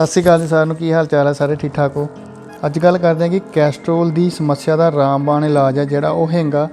ਸਤਿ ਸ਼੍ਰੀ ਅਕਾਲ ਜੀ ਸਾਰਿਆਂ ਨੂੰ, ਕੀ ਹਾਲ ਚਾਲ ਹੈ ਸਾਰੇ ਠੀਕ ਠਾਕ ਹੋ? ਅੱਜ ਗੱਲ ਕਰਦੇ ਹਾਂ ਕਿ ਕੈਸਟਰੋਲ ਦੀ ਸਮੱਸਿਆ ਦਾ ਰਾਮਬਾਣ ਇਲਾਜ ਹੈ ਜਿਹੜਾ ਉਹ ਹੈਗਾ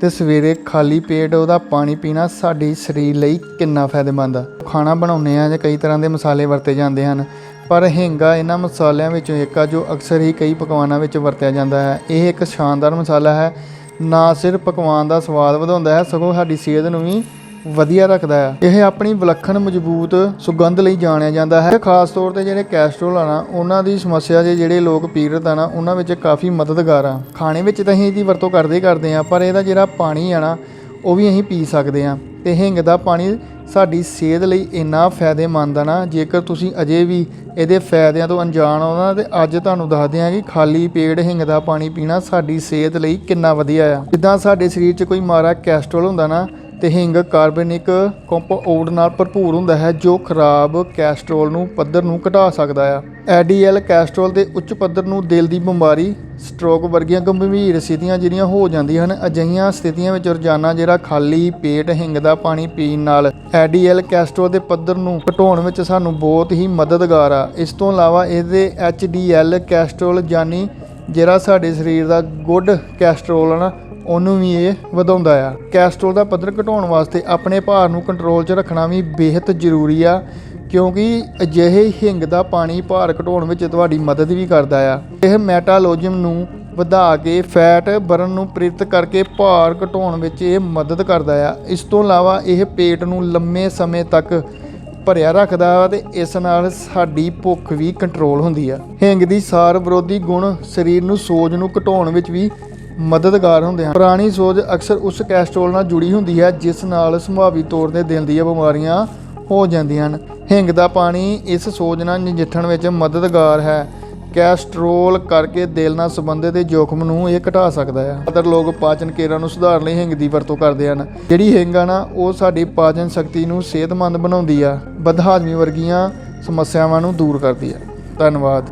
ਤੇ ਸਵੇਰੇ ਖਾਲੀ ਪੇਟ ਉਹਦਾ ਪਾਣੀ ਪੀਣਾ ਸਾਡੀ ਸਰੀਰ ਲਈ ਕਿੰਨਾ ਫਾਇਦੇਮੰਦ ਆ। ਖਾਣਾ ਬਣਾਉਂਦੇ ਆ ਜਾਂ ਕਈ ਤਰ੍ਹਾਂ ਦੇ ਮਸਾਲੇ ਵਰਤੇ ਜਾਂਦੇ ਹਨ, ਪਰ ਹਿੰਗਾ ਇਹਨਾਂ ਮਸਾਲਿਆਂ ਵਿੱਚੋਂ ਇੱਕ ਆ ਜੋ ਅਕਸਰ ਹੀ ਕਈ ਪਕਵਾਨਾਂ ਵਿੱਚ ਵਰਤਿਆ ਜਾਂਦਾ ਹੈ। ਇਹ ਇੱਕ ਸ਼ਾਨਦਾਰ ਮਸਾਲਾ ਹੈ, ਨਾ ਸਿਰਫ ਪਕਵਾਨ ਦਾ ਸਵਾਦ ਵਧਾਉਂਦਾ ਹੈ, ਸਗੋਂ ਸਾਡੀ ਸਿਹਤ ਨੂੰ ਵੀ ਵਧੀਆ ਰੱਖਦਾ ਹੈ। ਇਹ ਆਪਣੀ ਵਿਲੱਖਣ ਮਜ਼ਬੂਤ ਸੁਗੰਧ ਲਈ ਜਾਣਿਆ ਜਾਂਦਾ ਹੈ। ਖਾਸ ਤੌਰ ਤੇ ਜਿਹੜੇ ਕੈਸਟਰੋਲ ਆ ਨਾ, ਉਹਨਾਂ ਦੀ ਸਮੱਸਿਆ ਦੇ ਜਿਹੜੇ ਲੋਕ ਪੀੜਤ ਆ ਨਾ, ਉਹਨਾਂ ਵਿੱਚ ਕਾਫੀ ਮਦਦਗਾਰ ਆ। ਖਾਣੇ ਵਿੱਚ ਤਾਂ ਅਸੀਂ ਇਹਦੀ ਵਰਤੋਂ ਕਰਦੇ ਹੀ ਕਰਦੇ ਆ ਪਰ ਇਹਦਾ ਜਿਹੜਾ ਪਾਣੀ ਆ ਨਾ, ਉਹ ਵੀ ਅਸੀਂ ਪੀ ਸਕਦੇ ਆ ਤੇ ਹਿੰਗ ਦਾ ਪਾਣੀ ਸਾਡੀ ਸਿਹਤ ਲਈ ਇੰਨਾ ਫਾਇਦੇਮੰਦ ਆ ਨਾ, ਜੇਕਰ ਤੁਸੀਂ ਅਜੇ ਵੀ ਇਹਦੇ ਫਾਇਦਿਆਂ ਤੋਂ ਅਣਜਾਣ ਹੋ ਨਾ, ਤੇ ਅੱਜ ਤੁਹਾਨੂੰ ਦੱਸਦੇ ਹਾਂ ਕਿ ਖਾਲੀ ਪੇਟ ਹਿੰਗ ਦਾ ਪਾਣੀ ਪੀਣਾ ਸਾਡੀ ਸਿਹਤ ਲਈ ਕਿੰਨਾ ਵਧੀਆ ਆ। ਜਿੱਦਾਂ ਸਾਡੇ ਸਰੀਰ 'ਚ ਕੋਈ ਮਾਰਾ ਕੈਸਟਰੋਲ ਹੁੰਦਾ ਨਾ ਤੇ ਹਿੰਗ ਕਾਰਬਨਿਕ ਕੰਪਾਊਂਡ ਨਾਲ ਭਰਪੂਰ ਹੁੰਦਾ ਹੈ, ਜੋ ਖਰਾਬ ਕੈਸਟਰੋਲ ਨੂੰ ਪੱਧਰ ਨੂੰ ਘਟਾ ਸਕਦਾ ਆ ਐਡੀਐਲ ਕੈਸਟਰੋਲ ਦੇ ਉੱਚ ਪੱਧਰ ਨੂੰ ਦਿਲ ਦੀ ਬਿਮਾਰੀ, ਸਟ੍ਰੋਕ ਵਰਗੀਆਂ ਗੰਭੀਰ ਸਥਿਤੀਆਂ ਜਿਹੜੀਆਂ ਹੋ ਜਾਂਦੀਆਂ ਹਨ, ਅਜਿਹੀਆਂ ਸਥਿਤੀਆਂ ਵਿੱਚ ਰੋਜ਼ਾਨਾ ਜਿਹੜਾ ਖਾਲੀ ਪੇਟ ਹਿੰਗ ਦਾ ਪਾਣੀ ਪੀਣ ਨਾਲ ਐਡੀਐਲ ਕੈਸਟਰੋਲ ਦੇ ਪੱਧਰ ਨੂੰ ਘਟਾਉਣ ਵਿੱਚ ਸਾਨੂੰ ਬਹੁਤ ਹੀ ਮਦਦਗਾਰ ਆ। ਇਸ ਤੋਂ ਇਲਾਵਾ ਇਹਦੇ ਐਚਡੀਐਲ ਕੈਸਟਰੋਲ ਜਾਨੀ ਜਿਹੜਾ ਸਾਡੇ ਸਰੀਰ ਦਾ ਗੁੱਡ ਕੈਸਟਰੋਲ ਆ ਨਾ ਉਹਨੂੰ ਵੀ ਇਹ ਵਧਾਉਂਦਾ ਆ। ਕੈਸਟਰੋਲ ਦਾ ਪੱਧਰ ਘਟਾਉਣ ਵਾਸਤੇ ਆਪਣੇ ਭਾਰ ਨੂੰ ਕੰਟਰੋਲ 'ਚ ਰੱਖਣਾ ਵੀ ਬੇਹੱਦ ਜ਼ਰੂਰੀ ਆ, ਕਿਉਂਕਿ ਅਜਿਹੇ ਹਿੰਗ ਦਾ ਪਾਣੀ ਭਾਰ ਘਟਾਉਣ ਵਿੱਚ ਤੁਹਾਡੀ ਮਦਦ ਵੀ ਕਰਦਾ ਆ। ਇਹ ਮੈਟਾਲੋਜਮ ਨੂੰ ਵਧਾ ਕੇ ਫੈਟ ਬਰਨ ਨੂੰ ਪ੍ਰੇਰਿਤ ਕਰਕੇ ਭਾਰ ਘਟਾਉਣ ਵਿੱਚ ਇਹ ਮਦਦ ਕਰਦਾ ਆ। ਇਸ ਤੋਂ ਇਲਾਵਾ ਇਹ ਪੇਟ ਨੂੰ ਲੰਮੇ ਸਮੇਂ ਤੱਕ ਭਰਿਆ ਰੱਖਦਾ ਵਾ ਤੇ ਇਸ ਨਾਲ ਸਾਡੀ ਭੁੱਖ ਵੀ ਕੰਟਰੋਲ ਹੁੰਦੀ ਆ। ਹਿੰਗ ਦੀ ਸਾਰ ਵਿਰੋਧੀ ਗੁਣ ਸਰੀਰ ਨੂੰ ਸੋਜ ਨੂੰ ਘਟਾਉਣ ਵਿੱਚ ਵੀ ਮਦਦਗਾਰ ਹੁੰਦੇ ਹਨ। ਪੁਰਾਣੀ ਸੋਜ ਅਕਸਰ ਉਸ ਕੈਸਟਰੋਲ ਨਾਲ ਜੁੜੀ ਹੁੰਦੀ ਹੈ, ਜਿਸ ਨਾਲ ਸੰਭਾਵੀ ਤੌਰ ਤੇ ਦਿਲ ਦੀਆਂ ਬਿਮਾਰੀਆਂ ਹੋ ਜਾਂਦੀਆਂ ਹਨ। ਹਿੰਗ ਦਾ ਪਾਣੀ ਇਸ ਸੋਜ ਨਾਲ ਨਜਿੱਠਣ ਵਿੱਚ ਮਦਦਗਾਰ ਹੈ। ਕੈਸਟਰੋਲ ਕਰਕੇ ਦਿਲ ਨਾਲ ਸੰਬੰਧਿਤ ਜੋਖਮ ਨੂੰ ਇਹ ਘਟਾ ਸਕਦਾ ਹੈ। ਅਦਰ ਲੋਕ ਪਾਚਨ ਕੇਰਾਂ ਨੂੰ ਸੁਧਾਰਨ ਲਈ ਹਿੰਗ ਦੀ ਵਰਤੋਂ ਕਰਦੇ ਹਨ। ਜਿਹੜੀ ਹਿੰਗ ਆ ਨਾ, ਉਹ ਸਾਡੀ ਪਾਚਨ ਸ਼ਕਤੀ ਨੂੰ ਸਿਹਤਮੰਦ ਬਣਾਉਂਦੀ ਆ। ਬਦਹਾਜ਼ਮੀ ਵਰਗੀਆਂ ਸਮੱਸਿਆਵਾਂ ਨੂੰ ਦੂਰ ਕਰਦੀ ਆ। ਧੰਨਵਾਦ।